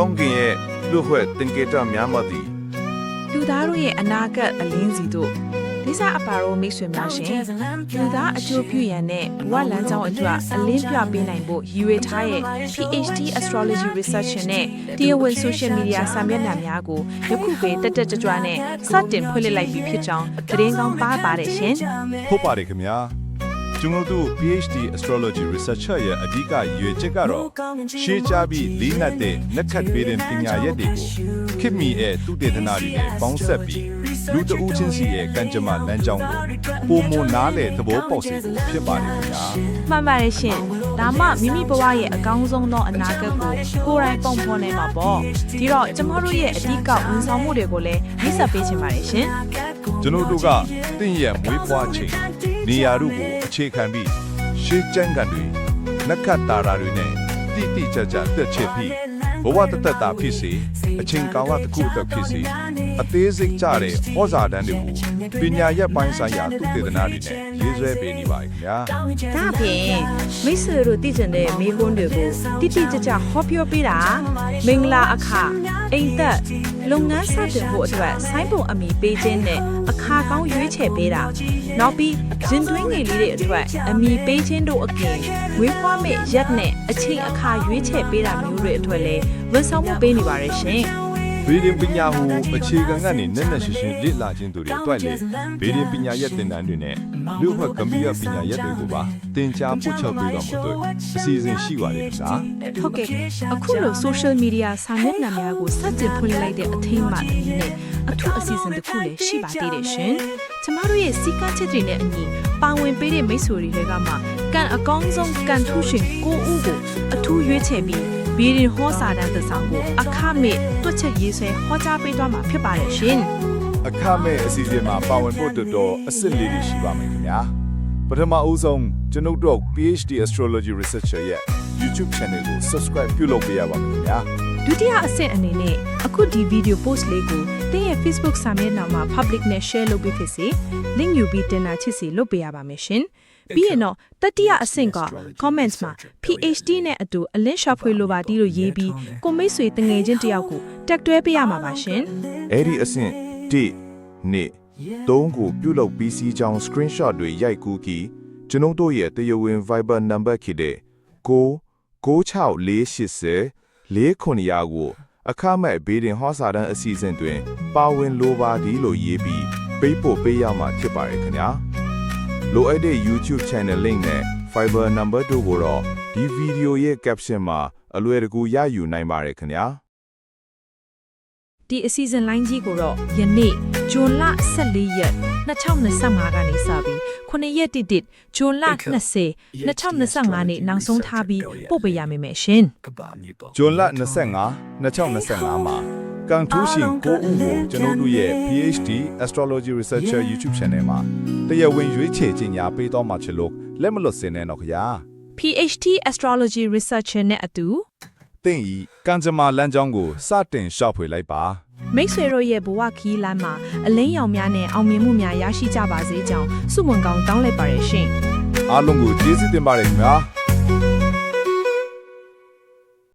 ကောင်းကင်ရဲ့လူဖွဲ့တင်ကေတများမသည်လူသားတို့ရဲ့အနာဂတ်အလင်းစီတို့လိစာအပါရောမိတ်ဆွေများရှင်လူသားအကျိုးပြုရန်နဲ့ဘဝလမ်းကြောင်းအတွက်အလင်းပြပေးနိုင်ဖို့ရည်ရွယ်ထားရဲ့ PhD Astrology Research နဲ့တရားဝင် Social Media စာမျက်နှာများကိုယခုပဲတက်တက်ကြွကြွနဲ့စတင်ဖွင့်လှစ်လိုက်ပြီးဖြစ်ကြောင်းသတင်းကောင်းပါပါတယ်ရှင်ဟုတ်ပါတယ်ခင်ဗျာ ကျွန်တော်တို့ PhD Astrology Researcher ရဲ့အဓိကရည်ရွယ်ချက်ကတော့ရှေးကြပြီးလေးနက်တဲ့လက်ခတ်ပေးတဲ့ပညာရက်တွေကိုခင်မီရဲ့သူတေသနာတွေနဲ့ပေါင်းဆက်ပြီးလူတဦးချင်းစီရဲ့ကံကြမ္မာလမ်းကြောင်းကိုပုံမနားလေသဘောပေါက်စေဖို့ဖြစ်ပါတယ်ခင်ဗျာမှန်ပါတယ်ရှင်ဒါမှမိမိဘဝရဲ့အကောင်းဆုံးသောအနာဂတ်ကိုကိုယ်တိုင်ပုံဖော်နိုင်မှာပေါ့ဒီတော့ကျမတို့ရဲ့အဓိကဝန်ဆောင်မှုတွေကိုလည်းမိတ်ဆက်ပေးချင်ပါတယ်ရှင်ကျွန်တော်တို့ကတင့်ရဲ့မွေးဖွားချိန် နေရာတို့ကိုအခြေခံပြီးရှေးကျန်းကန်တွေနက္ခတ်တာရာတွေနဲ့တိတိကျကျတက်ချစ်ပြီးဘဝတသက်တာဖြစ်စေအချိန်ကာလတစ်ခုအတွက်ဖြစ်စေအသေးစိတ်ကြတဲ့ဟောစာတန်းတွေကိုပညာရက်ပိုင်းဆိုင်ရာသူတေသနာတွေနဲ့ရေးဆွဲပေးနေပါခင်ဗျာဒါအပြင်မိတ်ဆွေတို့တည်ကျင်တဲ့မိကွန်းတွေကိုတိတိကျကျဟောပြောပေးတာမင်္ဂလာအခအိမ်သက်လုပ်ငန်းစတင်ဖို့အတွက်ဆိုင်းပုံအမိပေးခြင်းနဲ့အခါကောင်းရွေးချယ်ပေးတာ နောက်ပြီးရင်တွင်းငယ်လေးတွေအတွက်အမိပေးခြင်းတို့အပြင်ဝေးဖွားမဲ့ရက်နဲ့အချိန်အခါရွေးချယ်ပေးတာမျိုးတွေအတွက်လည်းဝန်ဆောင်မှုပေးနေပါတယ်ရှင် ဗီဒီယိုပညာဟူအခြေခံကနေနက်နက်ရှိရှိလေ့လာခြင်းတို့တွေအတွက်လေဗီဒီယိုပညာရက်သင်တန်းတွေနဲ့လူ့ဘက်ကမ္ဘာပညာရက်တွေကိုပါသင်ကြားပို့ချပေးတော့မှာတို့အစီအစဉ်ရှိပါတယ်ခင်ဗျာဟုတ်ကဲ့အခုလို social media စာမျက်နှာများကိုစတင်ဖွင့်လိုက်တဲ့အထိမ်းအမှတ်အနေနဲ့အထူးအစီအစဉ်တစ်ခုလည်းရှိပါသေးတယ်ရှင်။ကျမတို့ရဲ့စီကန်းချက်တွေနဲ့အညီပါဝင်ပေးတဲ့မိတ်ဆွေတွေကမှ ကန်အကောင်းဆုံးကန်ထူးရှင်ကိုဦးကိုအထူးရွေးချယ်ပြီးဘီရင်ဟောစာတန်းတစ်ဆောင်ကိုအခမဲ့တွက်ချက်ရေးဆွဲဟောကြားပေးသွားမှာဖြစ်ပါတယ်ရှင်အခမဲ့အစီအစဉ်မှာပါဝင်ဖို့တော်တော်အစ်စ်လေးတွေရှိပါမယ်ခင်ဗျာပထမအဦးဆုံးကျွန်ုပ်တို့ PhD Astrology Researcher ရဲ့ YouTube Channel ကို Subscribe ပြုလုပ်ပေးရပါမယ်ခင်ဗျာ။ဒုတိယအဆင့်အနေနဲ့အခုဒီဗီဒီယို post လေးကိုသင်ရဲ့ Facebook စာမျက်နှာမှာ public နဲ့ share လုပ်ပေးဖြစ်စေ link ယူပြီးတင်တာချစ်စီလုပ်ပေးရပါမယ်ရှင်။ ပြီးရင်တော့တတိယအဆင့်က comments မှာ PhD နဲ့အတူအလင်းရှာဖွေလိုပါတီးလို့ရေးပြီးကိုမိတ်ဆွေတငယ်ချင်းတယောက်ကိုတက်တွဲပေးရမှာပါရှင်။အဲ့ဒီအဆင့်1နှစ်3ကိုပြုလုပ်ပြီးစီးကြောင်း screenshot တွေရိုက်ကူးပြီးကျွန်ုပ်တို့ရဲ့တရားဝင် Viber number ဖြစ်တဲ့9 96480 4900ကိုအခမဲ့ဘေးတင်ဟောစာတန်းအစီအစဉ်တွင် ပါဝင်လိုပါသည်လို့ရေးပြီးပေးပို့ပေးရမှာဖြစ်ပါတယ်ခင်ဗျာ လိုအပ်တဲ့ YouTube channel link နဲ့ Fiber number တို့ကိုတော့ဒီဗီဒီယိုရဲ့ caption မှာအလွယ်တကူရယူနိုင်ပါတယ်ခင်ဗျာဒီအစီအစဉ်လိုင်းကြီးကိုတော့ယနေ့ဇွန်လ14ရက်2025ကနေစပြီး9ရက်တိတိဇွန်လ20 2025နေ့နောက်ဆုံးထားပြီးပို့ပေးရမယ်မယ်ရှင်ဇွန်လ25 2025မှာ ကန်ထူးရှင်ကိုဦးကိုကျွန်တော်တို့ရဲ့ PhD Astrology Researcher YouTube Channel မှာတရားဝင်ရွေးချယ်ခြင်းညာပေးတော့မှာချလို့လက်မလွတ်စင်နေတော့ခရာ PhD Astrology Researcher နဲ့အတူတင့်ဤကံကြမ္မာလမ်းကြောင်းကိုစတင်ရှောက်ဖွေလိုက်ပါမိတ်ဆွေတို့ရဲ့ဘဝခီးလမ်းမှာအလင်းရောင်များနဲ့အောင်မြင်မှုများရရှိကြပါစေကြောင်းဆုမွန်ကောင်းတောင်းလိုက်ပါရရှင်အားလုံးကိုကျေးဇူးတင်ပါတယ်ခင်ဗျာ